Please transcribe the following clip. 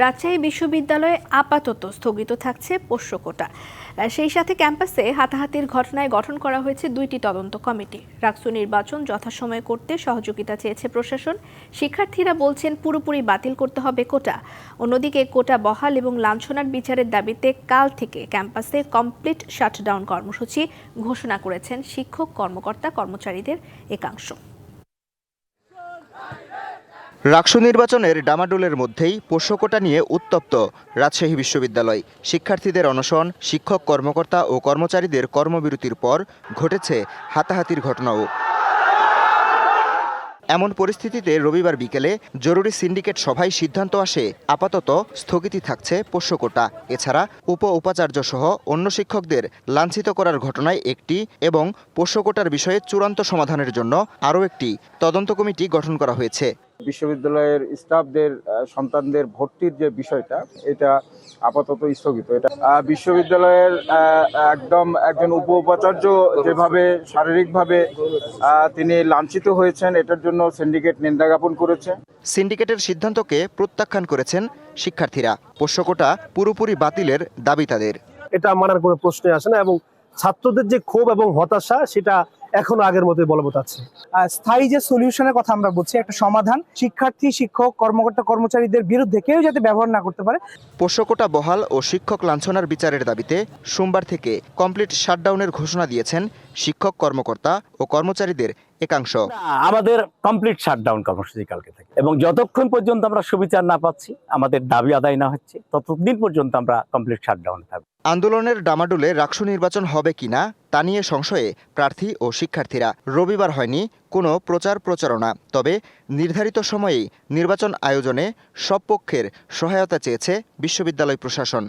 রাজশাহী বিশ্ববিদ্যালয়ে আপাতত স্থগিত থাকছে পোষ্য কোটা। সেই সাথে ক্যাম্পাসে হাতাহাতির ঘটনায় গঠন করা হয়েছে দুইটি তদন্ত কমিটি। রাকসু নির্বাচন যথাসময়ে করতে সহযোগিতা চেয়েছে প্রশাসন। শিক্ষার্থীরা বলছেন পুরোপুরি বাতিল করতে হবে কোটা। অন্যদিকে কোটা বহাল এবং লাঞ্ছনার বিচারের দাবিতে কাল থেকে ক্যাম্পাসে কমপ্লিট শাটডাউন কর্মসূচি ঘোষণা করেছেন শিক্ষক, কর্মকর্তা, কর্মচারীদের একাংশ। রাকসু নির্বাচনের ডামাডোলের মধ্যেই পোষ্যকোটা নিয়ে উত্তপ্ত রাজশাহী বিশ্ববিদ্যালয়। শিক্ষার্থীদের অনশন, শিক্ষক কর্মকর্তা ও কর্মচারীদের কর্মবিরতির পর ঘটেছে হাতাহাতির ঘটনাও। এমন পরিস্থিতিতে রবিবার বিকেলে জরুরি সিন্ডিকেট সভায় সিদ্ধান্ত আসে, আপাতত স্থগিতই থাকছে পোষ্যকোটা। এছাড়া উপ উপাচার্য সহ অন্য শিক্ষকদের লাঞ্ছিত করার ঘটনায় একটি এবং পোষ্যকোটার বিষয়ে চূড়ান্ত সমাধানের জন্য আরও একটি তদন্ত কমিটি গঠন করা হয়েছে। বিশ্ববিদ্যালয়ের স্টাফদের সন্তানদের ভর্তির যে বিষয়টা এটা আপাতত স্থগিত। এটা বিশ্ববিদ্যালয়ের একদম একজন উপ উপাচার্য যেভাবে শারীরিকভাবে তিনি লাঞ্ছিত হয়েছেন এটার জন্য সিন্ডিকেট নিন্দা জ্ঞাপন করেছে। সিন্ডিকেটের সিদ্ধান্তকে প্রত্যাখ্যান করেছেন শিক্ষার্থীরা। পোষ্যকোটা পুরোপুরি বাতিলের দাবি তাদের। এটা মানার কোনো প্রশ্নই আসে না এবং ছাত্রদের যে ক্ষোভ এবং হতাশা সেটা এখনও আগের মতোই বলবৎ আছে। স্থায়ী যে সলিউশনের কথা আমরা বলছি একটা সমাধান। শিক্ষার্থী শিক্ষক কর্মকর্তা কর্মচারীদের বিরুদ্ধে কেউ যাতে ব্যবহার না করতে পারে। পোষ্যকোটা বহাল ও শিক্ষক লাঞ্ছনার বিচারের দাবিতে সোমবার থেকে কমপ্লিট শাটডাউনের ঘোষণা দিয়েছেন শিক্ষক কর্মকর্তা ও কর্মচারীদের একাংশ। আমাদের কমপ্লিট শাটডাউন কর্মসূচি কালকে থেকে। এবং যতক্ষণ পর্যন্ত আমরা সুবিচার না পাচ্ছি আমাদের দাবি আদায় না হচ্ছে ততদিন পর্যন্ত আমরা কমপ্লিট শাটডাউন থাকব। আন্দোলনের ডামাডুলে রাকসু নির্বাচন হবে কিনা তা নিয়ে সংশয়ে প্রার্থী ও শিক্ষার্থীরা রবিবার হয়নি কোনো প্রচার প্রচারণা। তবে নির্ধারিত সময়েই নির্বাচন আয়োজনে সব পক্ষের সহায়তা চেয়েছে বিশ্ববিদ্যালয় প্রশাসন।